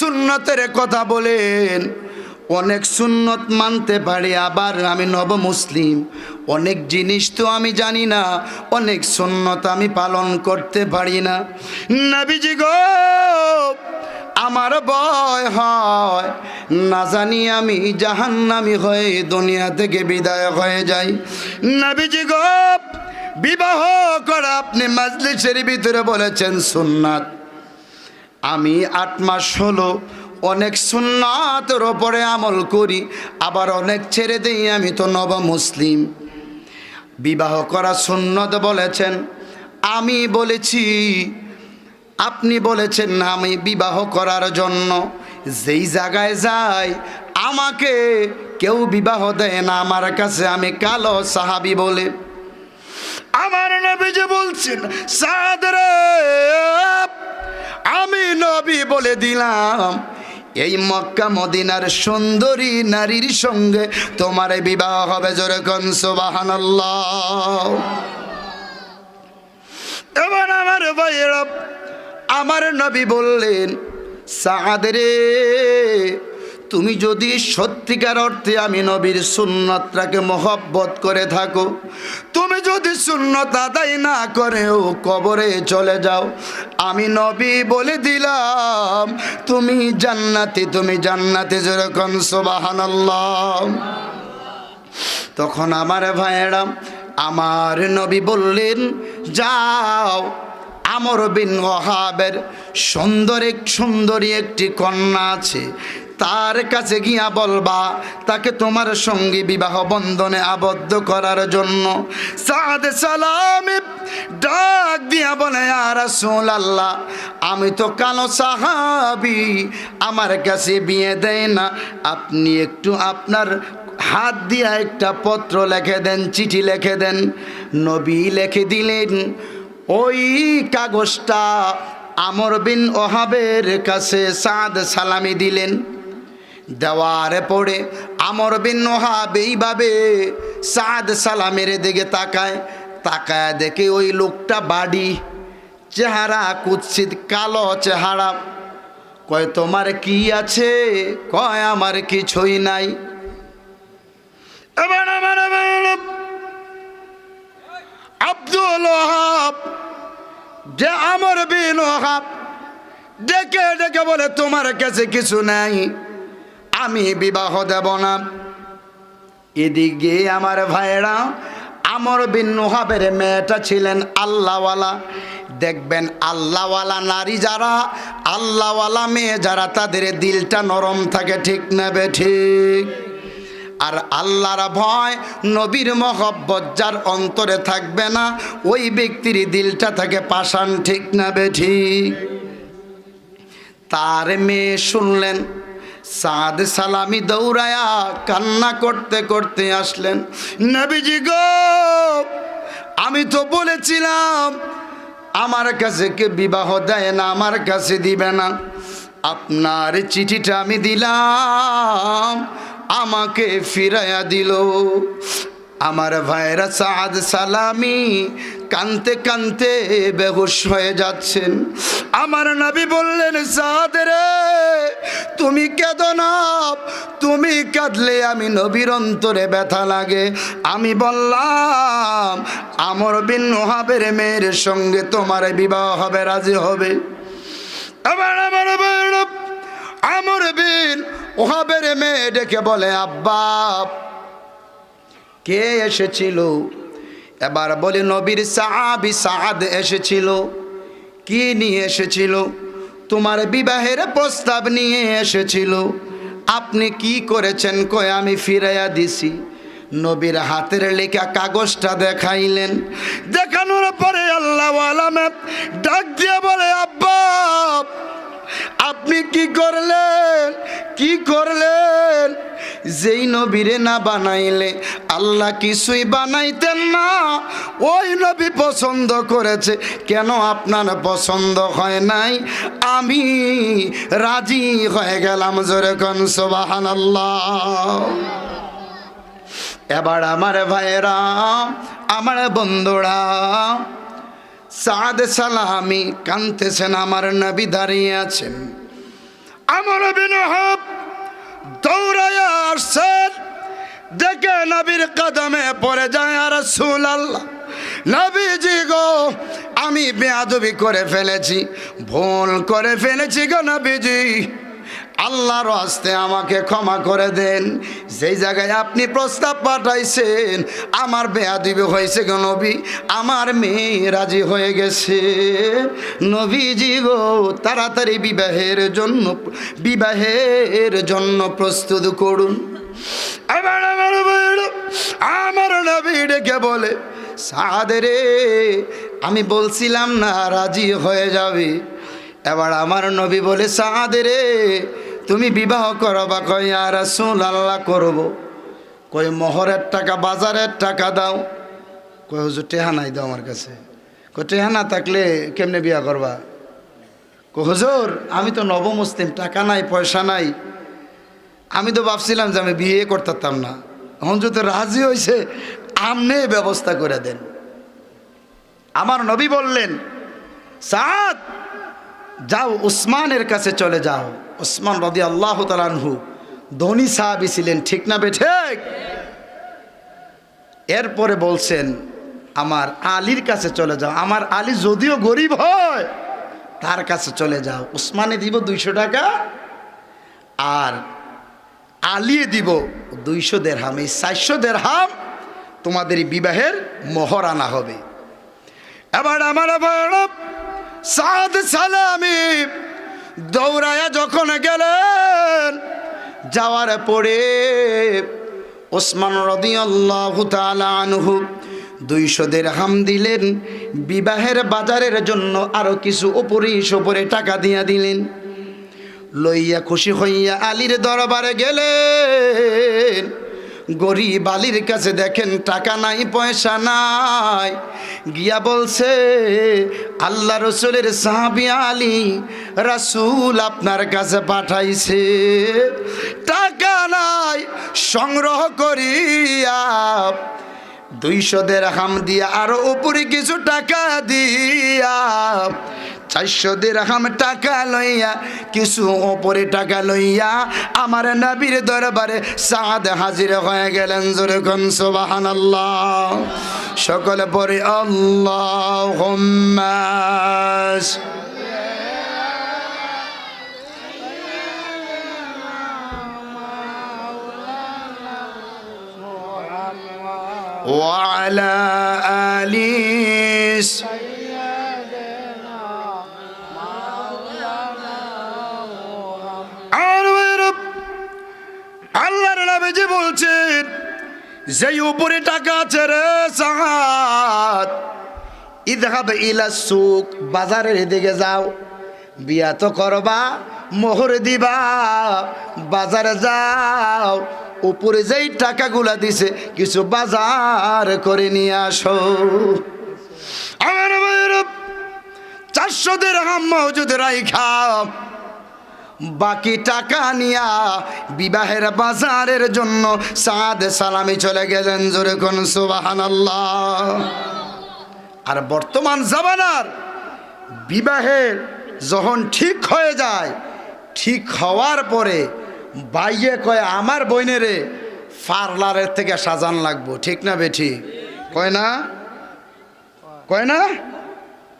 সুন্নতের কথা বলেন। অনেক সুন্নত মানতে পারি, আবার আমি নব মুসলিম। অনেক জিনিস তো আমি জানি না, অনেক সুন্নত আমি পালন করতে পারি না। নবীজি গো, আমার ভয় হয়, না জানি আমি জাহান্নামি হয়ে দুনিয়া থেকে বিদায় হয়ে যাই। নবীজি গো, বিবাহ করা আপনি মাজলিসের ভিতরে বলেছেন সুন্নাত। আমি আট মাস হলো অনেক সুন্নাতের ওপরে আমল করি, আবার অনেক ছেড়ে দিই, আমি তো নব মুসলিম। বিবাহ করা সুন্নত বলেছেন, আমি বলেছি, আপনি বলেছেন না আমি বিবাহ করার জন্য। যেই জায়গায় যাই, আমাকে কেউ বিবাহ দেয় না, আমার কাছে আমি কালো সাহাবি বলে। আমার নবী যে বলছেন সাদরে আমি নবী বলে দিলাম, এই মক্কা মদিনার সুন্দরী নারীর সঙ্গে তোমার বিবাহ হবে সুবহানাল্লাহ। এবার আমার ভাইয়েরা, আমার নবী বললেন সাহাদরে তুমি যদি সত্যিকার অর্থে আমি নবীর সুন্নতটাকে মহব্বত করে থাকো, তুমি যদি সুন্নত আদায় না করেও কবরে চলে যাও, আমি নবী বলে দিলাম, তুমি জান্নাতি তুমি জান্নাতি যেরকম সোবাহান্লাহ তখন আমার ভাইয়েরা আমার নবী বললেন, যাও, আমর বিন ওহাবের সুন্দর এক, সুন্দরী একটি কন্যা আছে তার কাছে গিয়া বলবা, তাকে তোমার সঙ্গে বিবাহ বন্ধনে আবদ্ধ করার জন্য। সাদ সালামি ডাক দিয়া বলে আর আল্লাহ আমি তো কালো সাহাবি, আমার কাছে বিয়ে দেয় না। আপনি একটু আপনার হাত দিয়া একটা পত্র লেখে দেন, চিঠি লিখে দেন। নবী লেখে দিলেন, ওই কাগজটা আমর বিন ওহাবের কাছে সাদ সালামি দিলেন। দেওয়ারে পড়ে আমর বিন ওহাব এইভাবে সাদ সালামের দিকে তাকায় তাকায় দেখে ওই লোকটা বাড়ি, চেহারা কুৎসিত, কালো চেহারা। কয়, তোমার কি আছে? কয়, আমার কিছুই নাই। আব্দুল যে আমর বিন ডেকে ডেকে বলে, তোমার কাছে কিছু নাই। আমি বিবাহ দেব না। এদিকে আমার ভাইয়েরা, আমর বিন নোহাবের মেয়েটা ছিলেন আল্লাহওয়ালা। দেখবেন আল্লাহওয়ালা নারী যারা, আল্লাহওয়ালা মেয়ে যারা, তাদের দিলটা নরম থাকে, ঠিক নেবে ঠিক? আর আল্লাহর ভয় নবীর মহব্বত যার অন্তরে থাকবে না, ওই ব্যক্তির দিলটা থাকে পাষাণ, ঠিক না ঠিক? তার মেয়ে শুনলেন সাদ সালামি দৌড়ায়া কান্না করতে করতে আসলেন। নবীজি গো, আমি তো বলেছিলাম, আমার কাছে কে বিবাহ দেয় না, আমার কাছে দিবে না। আপনার চিঠিটা আমি দিলাম, আমাকে ফিরাইয়া দিল। আমার ভাইরা সাদ সালামি কানতে কানতে বেহুশ হয়ে যাচ্ছেন। আমার নবী বললেন, সাদ রে তুমি কেঁদো না, তুমি কাঁদলে আমি নবীর অন্তরে ব্যথা লাগে। আমি বললাম, আমর বিন নোহাবের মেয়ের সঙ্গে তোমার বিবাহ হবে, রাজি হবে। আমর বিন ওহাবের মেয়ে ডেকে বলে, আব্বা, কে এসেছিল? এবার বলি, নবীর সাহাবি সাদ এসেছিল। কি নিয়ে এসেছিল? তোমার বিবাহের প্রস্তাব নিয়ে এসেছিল। আপনি কি করেছেন কয় আমি ফিরাইয়া দিছি। নবীর হাতের লেখা কাগজটা দেখাইলেন। দেখানোর পরে আল্লাহ আলামে ডাক দিয়ে বলে, আব্বা, আপনি কি করলেন? কি করলেন? যেই নবীরে না বানাইলে আল্লাহ কিছুই বানাইতেন না। ওই নবী পছন্দ করেছে, কেন আপনার পছন্দ হয় নাই? আমি রাজি হয়ে গেলাম জোরে কন সোবাহান এবার আমার ভাইয়েরা, আমার বন্ধুরা, সাদ সালামি কানতেছেন আমার নবী দাঁড়িয়ে আছেন। আমার বিন হব দৌড়াইয়া আসছেন দেখে নবীর কদমে পড়ে যায়, আর সুল নবীজি গো, আমি বেয়াদবি করে ফেলেছি, ভুল করে ফেলেছি গো নবীজি। আল্লাহর হস্তে আমাকে ক্ষমা করে দেন। যেই জায়গায় আপনি প্রস্তাব পাঠাইছেন, আমার বেয়াদবি হয়েছে গো নবী, আমার মেয়ে রাজি হয়ে গেছে। নবীজি গো, তাড়াতাড়ি বিবাহের জন্য বিবাহের জন্য প্রস্তুত করুন। আমার নবী ডেকে বলে, সাদে রে, আমি বলছিলাম না রাজি হয়ে যাবে। এবার আমার নবী বলে, সাদে রে তুমি বিবাহ করো বা কই আর রাসূল করব। কই মোহরের টাকা, বাজারের টাকা দাও। কই হুজুর, টেহা নাই দাও আমার কাছে। কই টেহা না থাকলে কেমনে বিয়া করবা? কই হুজুর, আমি তো নবমুসলিম, টাকা নাই, পয়সা নাই। আমি তো ভাবছিলাম যে আমি বিয়ে করতাম না। এখন যদি রাজি হয়েছে আমনে ব্যবস্থা করে দেন। আমার নবী বললেন, সাদ যাও, উসমানের কাছে চলে যাও। উসমান রদি আল্লাহ তালানহু ধনী সাহাবি ছিলেন, ঠিক না বে ঠিক? এরপরে বলছেন, আমার আলীর কাছে চলে যাও। আমার আলী যদিও গরিব হয়, তার কাছে চলে যাও। উসমানে দিব দুইশো টাকা, আর আলিয়ে দিব দুইশো দেড়হাম। এই চারশো দেড়হাম তোমাদের বিবাহের মোহর আনা হবে। এবার আমার বড় সাদ সালামি দৌড়ায়া যখন গেলেন, যাওয়ার পরে ওসমান রদিয়াল্লাহ আনহু দুইশো দেড়হাম দিলেন, বিবাহের বাজারের জন্য আরও কিছু উপরিস উপরে টাকা দিয়া দিলেন। লইয়া খুশি হইয়া আলীর দরবারে গেলেন। গরিব আলীর কাছে দেখেন টাকা নাই, পয়সা নাই। গিয়া বলছে, আল্লাহ রসুলের সাহাবি আলী রাসুল আপনার কাছে পাঠাইছে। টাকা নাই, সংগ্রহ করিয়া দুইশো দেড় হাম দিয়া আরও উপরে কিছু টাকা দিয়া চারশো দেড়হাম টাকা লইয়া কিছু ওপরে টাকা লইয়া আমার নবীর দরবারে সাদ হাজির হয়ে গেলেন জোরে কোন সুবাহান আল্লাহ সকলে পরে আল্লাহ وعلى آله আল্লাহর নবীজি বলছেন, যেই উপরে টাকা আছে রে সাহাদ, ইদহাব ইলা সুক, বাজারের দিকে যাও বিয়া তো করবা, মোহর দিবা, বাজারে যাও, উপরে যেই টাকাগুলা দিছে, কিছু বাজার করে নিয়ে আসো। আমার চারশো দের হাম মজুদ রাইখা বাকি টাকা নিয়া বিবাহের বাজারের জন্য সাদ সালামি চলে গেলেন জোরে কোন সুবাহান আর বর্তমান জামানার বিবাহের যখন ঠিক হয়ে যায়, ঠিক হওয়ার পরে বাইয়ে কয়, আমার বইনেরে পার্লারের থেকে সাজান লাগবো। ঠিক না বেঠি? কয় না? কয় না?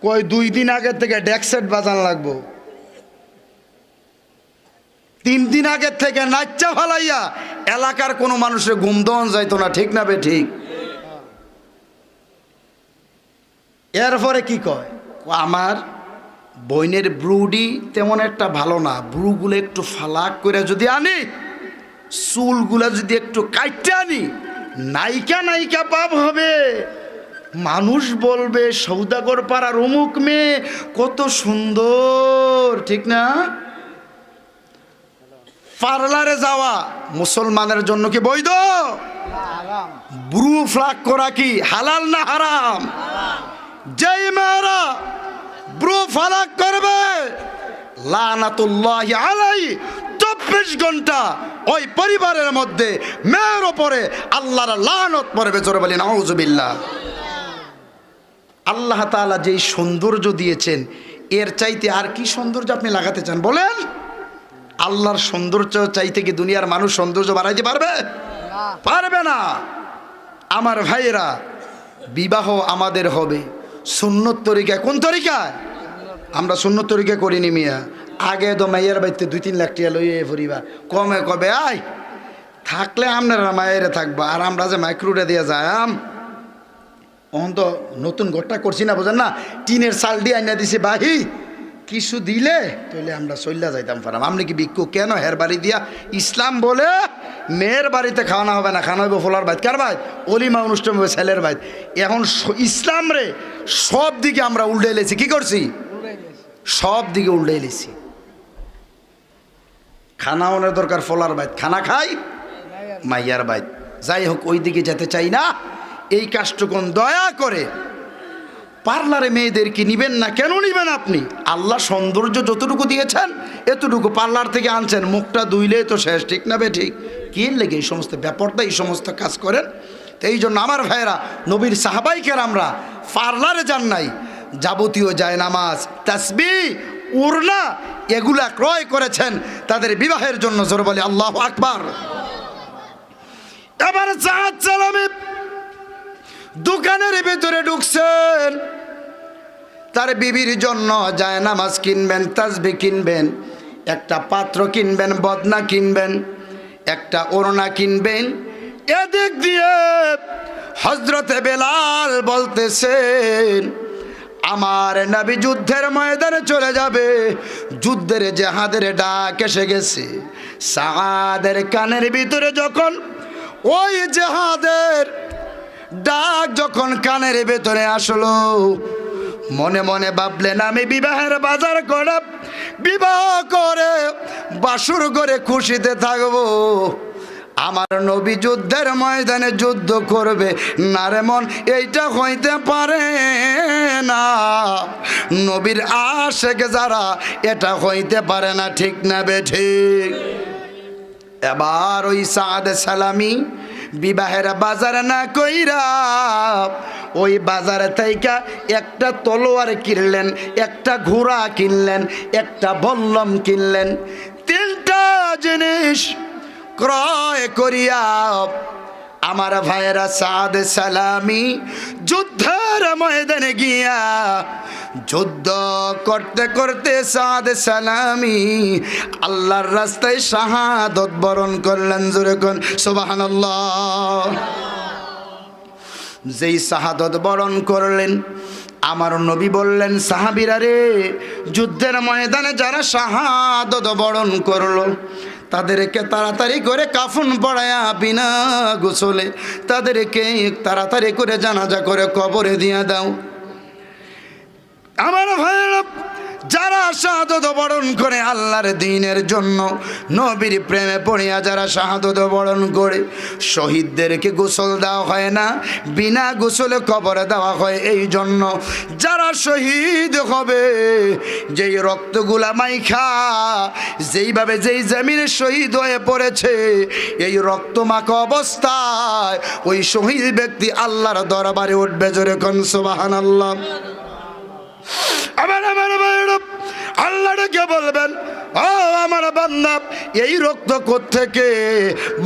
কয়, দুই দিন আগের থেকে ডেকসেট বাজান লাগবো। তিন দিন আগের থেকে নাচ্চা ফালাইয়া এলাকার কোনো মানুষের ঘুম দন যাইতো না, ঠিক না বে ঠিক? এরপরে কি কয়? আমার বইনের ব্রুডি তেমন একটা ভালো না, ব্রুগুলো একটু ফালাক করে যদি আনি, চুলগুলা যদি একটু কাটতে আনি নায়িকা নায়িকা পাপ হবে। মানুষ বলবে, সৌদাগর পাড়ার অমুক মেয়ে কত সুন্দর, ঠিক না? পার্লারে যাওয়া মুসলমানের জন্য কি বৈধ? ব্রু ফ্লাক করা কি হালাল না হারাম? যেই মেয়েরা ব্রু ফালাক করবে, লানাতুল্লাহ আলাই চব্বিশ ঘণ্টা ওই পরিবারের মধ্যে মেয়ের ওপরে আল্লাহর লানত পড়বে, জোরে বলি নাউজুবিল্লাহ। আল্লাহ তাআলা যেই সৌন্দর্য দিয়েছেন, এর চাইতে আর কি সৌন্দর্য আপনি লাগাতে চান বলেন? আল্লাহর সৌন্দর্য চাইতে কি দুনিয়ার মানুষ সৌন্দর্য বাড়াইতে পারবে? পারবে না। আমার ভাইয়েরা, বিবাহ আমাদের হবে। সুন্নত তরিকায়, কোন তরিকায়? আমরা সুন্নত তরিকা করিনি মিয়া। আগে তো মাইয়ের বাড়িতে দুই তিন লাখ টিয়া লইয়ে ফুরিবা। কমে কবে? আয় থাকলে আপনারা মায়ের থাকবা। আর আমরা যে মাইক্রোটা দিয়ে যাম, অহন তো নতুন ঘরটা করছি না, বোঝেন না? টিনের চাল দিয়ে আইনা দিছে বাহি। কিছু দিলে তাহলে আমরা চল্লা যাইতাম পারাম আপনি কি বিক্ষু কেন হের বাড়ি দিয়া ইসলাম বলে মেয়ের বাড়িতে খাওয়ানো হবে না, খাওয়ানো হবে ফোলার বাইত কার বাইত অলিমা অনুষ্ঠান হবে ছেলের বাইত এখন ইসলাম রে সব দিকে আমরা উল্টে লেছি। কি করছি? সব দিকে উল্টে লেছি। খানা ওনের দরকার ফোলার বাইত খানা খাই? মাইয়ার বাইত যাই হোক ওই দিকে যেতে চাই না। এই কাজটুকুন দয়া করে পার্লারে মেয়েদেরকে নিবেন না? কেন নিবেন আপনি? আল্লাহ সৌন্দর্য যতটুকু দিয়েছেন, এতটুকু পার্লার থেকে আনছেন। মুখটা ধুইলে তো শেষ, ঠিক না বে ঠিক? কি লেগে এই সমস্ত ব্যাপারটা, এই সমস্ত কাজ করেন? তো এই জন্য আমার ভাইয়েরা, নবীর সাহাবাইকের আমরা পার্লারে যান নাই। যাবতীয় যায় নামাজ, তাসবি, উড়না, এগুলা ক্রয় করেছেন। তাদের বিবাহের জন্য জোর বলে, আল্লাহ আকবার। এবার দোকানের ভিতরে ঢুকছেন। তার বিবির জন্য যায় নামাজ কিনবেন, তাজবি কিনবেন, একটা পাত্র কিনবেন, বদনা কিনবেন, একটা ওড়না কিনবেন। এদিক দিয়ে হজরতে বেলাল বলতেছেন, আমার নাবি যুদ্ধের ময়দানে চলে যাবে। যুদ্ধের জেহাদের ডাক এসে গেছে। সাহাদের কানের ভিতরে যখন ওই জেহাদের ডাক যখন কানের ভেতরে আসলো, মনে মনে ভাবলেন, আমি বিবাহের বাজার করে, বিবাহ করে বাসুর করে খুশিতে থাকব। আমার নবী যুদ্ধের ময়দানে যুদ্ধ করবে। না রে মন, এইটা হইতে পারে না। নবীর আশেকে যারা, এটা হইতে পারে না, ঠিক না বে ঠিক? এবার ওই সাদ সালামি বিবাহের বাজার না কইরা ওই বাজারে থেকে একটা তলোয়ার কিনলেন, একটা ঘোড়া কিনলেন, একটা বল্লম কিনলেন। তিনটা জিনিস ক্রয় করিয়া আমার ভাইয়েরা সাদ সালামি যুদ্ধের ময়দানে গিয়া যুদ্ধ করতে করতে সাদ সালামি, আল্লাহর রাস্তায় শাহাদত বরণ করলেন জোরে কোন সুবাহান যেই শাহাদত বরণ করলেন, আমার নবী বললেন, সাহাবিরা রে, যুদ্ধের ময়দানে যারা শাহাদত বরণ করল, তাদেরকে তাড়াতাড়ি করে কাফন পড়ায়া বিনা গোসলে, তাদেরকে তাড়াতাড়ি করে জানাজা করে কবরে দিয়ে দাও। আমার ভাইয়েরা, যারা শাহাদত বরণ করে আল্লাহর দিনের জন্য নবীর প্রেমে পড়িয়া যারা শাহাদত বরণ করে, শহীদদেরকে গোসল দেওয়া হয় না, বিনা গোসলে কবরে দেওয়া হয় এই জন্য যারা শহীদ হবে, যেই রক্তগুলা মাইখা, যেইভাবে যেই জমিনে শহীদ হয়ে পড়েছে, এই রক্তমাখা অবস্থায় ওই শহীদ ব্যক্তি আল্লাহর দরবারে উঠবে জোরে কন সুবাহান আল্লাহ আমার আমার ভাইয়েরা আল্লাহ ডেকে বলবেন, ও আমার বান্দা, এই রক্ত থেকে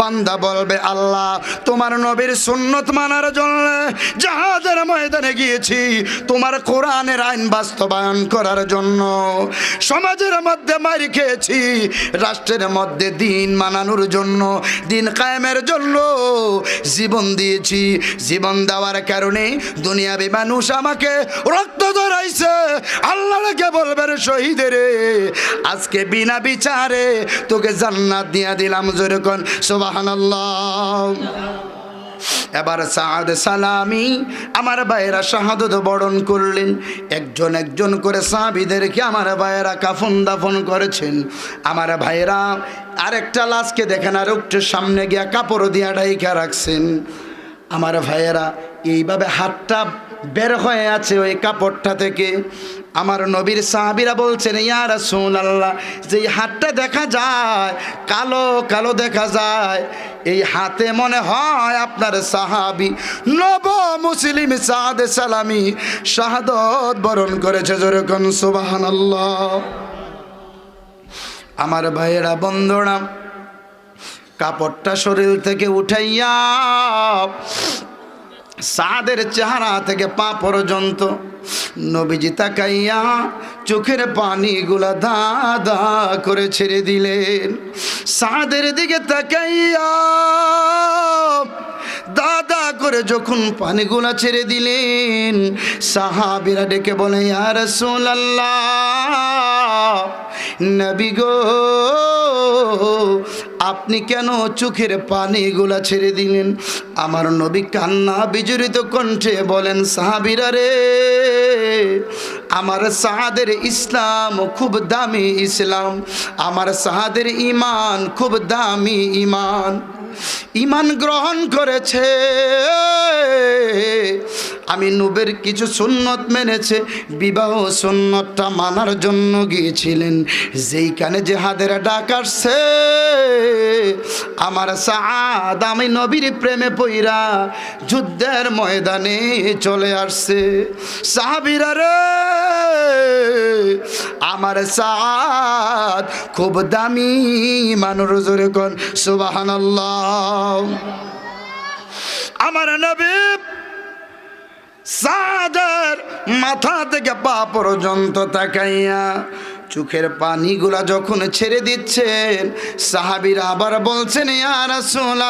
বান্দা বলবে, আল্লাহ, তোমার নবীর সুন্নত মানার জন্য জাহাজের ময়দানে গিয়েছি, তোমার কোরআনের আইন বাস্তবায়ন করার জন্য। সমাজের মধ্যে মারি খেয়েছি, রাষ্ট্রের মধ্যে দিন মানানোর জন্য, দিন কায়েমের জন্য জীবন দিয়েছি। জীবন দেওয়ার কারণে দুনিয়াবি মানুষ আমাকে রক্ত ধরাইছে। আল্লাহকে বলবেন শহীদের আজকে বিনা বিচারে তোকে জান্নাত দিয়া দিলাম যেরকম সোবাহান এবার সাদ সালামি, আমার ভাইয়েরা শাহাদত বরণ করলেন। একজন একজন করে সাহাবিদেরকে আমার ভাইয়েরা কাফন দাফন করেছেন। আমার ভাইয়েরা আরেকটা লাশকে দেখেন আর একটু সামনে গিয়া কাপড় দিয়া ডাইকা রাখছেন। আমার ভাইয়েরা, এইভাবে হাতটা বের হয়ে আছে ওই কাপড়টা থেকে। আমার নবীর সাহাবিরা বলছেন, ইয়া রাসূল আল্লাহ যে হাতটা দেখা যায়, কালো কালো দেখা যায়, এই হাতে মনে হয় আপনার সাহাবি নব মুসলিম সাদ সালামি, শাহাদত বরণ করেছে যেরকম সুবাহান আমার ভাইয়েরা বন্ধনা কাপড়টা শরীর থেকে উঠাইয়া সাদের চেহারা থেকে পা পর্যন্ত নবীজি তাকাইয়া চোখের পানিগুলা দা করে ছেড়ে দিলেন। সাদের দিকে তাকাইয়া দাদা করে যখন পানিগুলা ছেড়ে দিলেন, সাহাবিরা ডেকে বলে আর সোল্লাহ নবী গো, আপনি কেন চোখের পানিগুলা ছেড়ে দিলেন? আমার নবী কান্না বিজড়িত কণ্ঠে বলেন, সাহাবিরা রে, আমার সাহাদের ইসলাম খুব দামি ইসলাম। আমার সাহাদের ইমান খুব দামি ইমান ইমান গ্রহণ করেছে। আমি নুবের কিছু সুন্নত মেনেছে, বিবাহ সুন্নতটা মানার জন্য গিয়েছিলেন। যেইখানে জেহাদের ডাক আসছে, আমার সাদ আমি নবীর প্রেমে পইরা যুদ্ধের ময়দানে চলে আসছে। সাহাবিরা রে, আমার সাদ খুব দামি মানুষ জোরে কন, সুবহানাল্লাহ। আমার নবী সাদের মাথা থেকে পা পর্যন্ত তাকাইয়া চোখের পানিগুলা যখন ছেড়ে দিচ্ছেন, সাহাবিরা আবার বলছেন ইয়ার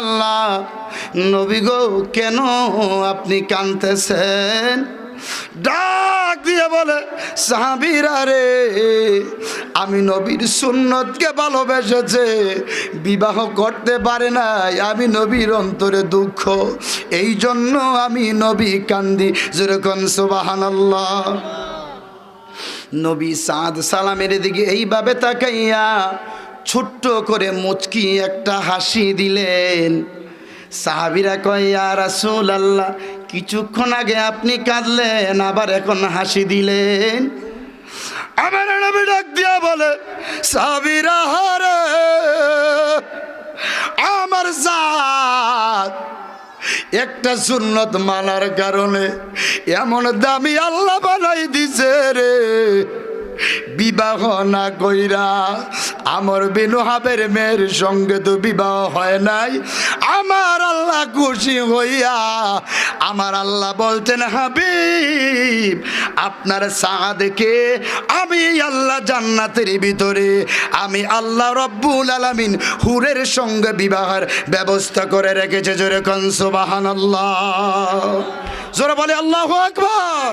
আল্লাহ নবী গো, কেন আপনি কানতেছেন ডাক দিয়ে বলে, সাহাবিরা রে, আমি নবীর সুন্নতকে ভালোবেসেছে, বিবাহ করতে পারে নাই, আমি নবীর অন্তরে দুঃখ। এই জন্য আমি নবী কান্দি, যেরকম সুবাহানাল্লাহ। নবী সাদ সালামের দিকে এইভাবে তাকাইয়া ছোট্ট করে মুচকি একটা হাসি দিলেন। সাহাবিরা কয় রাসূল আল্লাহ কিছুক্ষণ আগে আপনি কাঁদলেন, আবার এখন হাসি দিলেন। আমার ডাক দিয়া বলে, সাবিরা আমার একটা সুন্নত মানার কারণে এমন দামি আল্লাহ বানাই দিছে রে। বিবাহ না কইরা, আমার বিনু হাবের মেয়ের সঙ্গে তো বিবাহ হয় নাই। আমার আল্লাহ খুশি হইয়া, আমার আল্লাহ বলতেন, হাবিব, আপনার সাহাদেকে আমি আল্লাহ জান্নাতের ভিতরে, আমি আল্লাহ রব্বুল আলামিন হুরের সঙ্গে বিবাহের ব্যবস্থা করে রেখেছে। জোরে কনসুবাহান আল্লাহ জোরে বলে, আল্লাহ আকবর।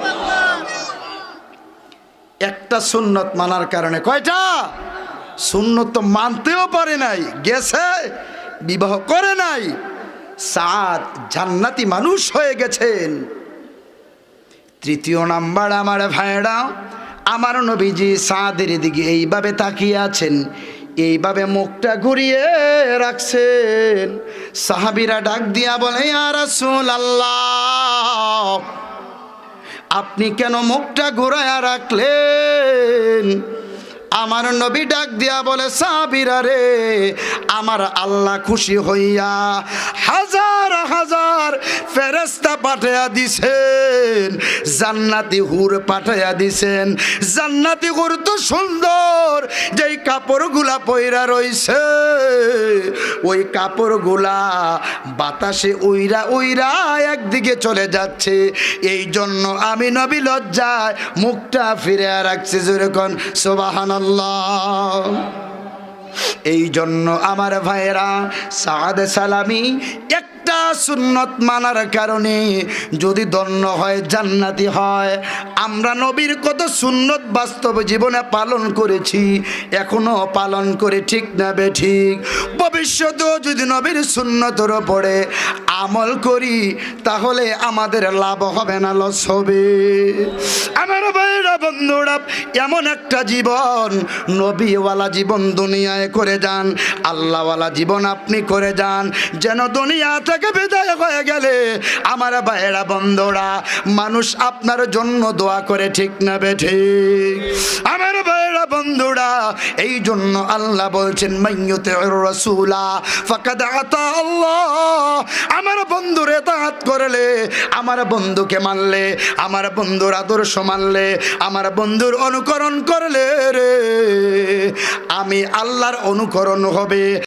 একটা সুন্নত মানার কারণে। কয়টা? সুন্নত তো মানতেও পারে নাই, গেছে, বিবাহ করে নাই। সাত, জান্নাতি মানুষ হয়ে গেছেন। তৃতীয় নাম্বার আমার ভাইরা আমার নবীজি সাদের দিকে এইভাবে তাকিয়ে আছেন, এইভাবে মুখটা ঘুরিয়ে রাখছেন। সাহাবিরা ডাক দিয়া বলে আর আল্লাহ আপনি কেন মুখটা ঘুরায়া রাখলেন? আমার নবী ডাক দিয়া বলে সাবিরা রে, আমার আল্লাহ খুশি হইয়া হাজার হাজার ফেরেস্তা পাঠাইয়া দিছেন, জান্নাতি হুর পাঠাইয়া দিছেন। জান্নাতি হুর তো সুন্দর, যেই কাপড়গুলা পইরা রইছে। ওই কাপড়গুলা বাতাসে উইরা উইরা একদিকে চলে যাচ্ছে। এই জন্য আমি নবী লজ্জায় মুখটা ফিরে রাখছি যেরকম সোবাহান এই জন্য আমার ভাইয়েরা সাদ সালামি একটা সুন্নত মানার কারণে যদি দন্য হয়, জান্নাতি হয়। আমরা নবীর কত সুন্নত বাস্তব জীবনে পালন করেছি, এখনও পালন করে, ঠিক না বে ঠিক? ভবিষ্যতেও যদি নবীর সুন্নতর পড়ে আমল করি, তাহলে আমাদের লাভ হবে না, লস হবে। আমার ভাইরা বন্ধুরা, এমন একটা জীবন নবীওয়ালা জীবন দুনিয়ায় করে যান, আল্লাহওয়ালা জীবন আপনি করে যান, যেন দুনিয়া থেকে বিদায় হয়ে গেলে আমার ভাইয়েরা, বন্ধুরা, মানুষ আপনার জন্য দোয়া করে, ঠিক না বেঠে আমার ভাইয়েরা, বন্ধুরা, এই জন্য আল্লাহ বলছেন মাইয়তে রসুলা ফাকাদ আতা আল্লাহ। আমার বন্ধুরে তাহাত করলে, আমার বন্ধুকে মানলে, আমার বন্ধুর আদর্শ মানলে, আমার বন্ধুর অনুকরণ করলে রে। আমি আল্লাহর অনুকরণ হবে।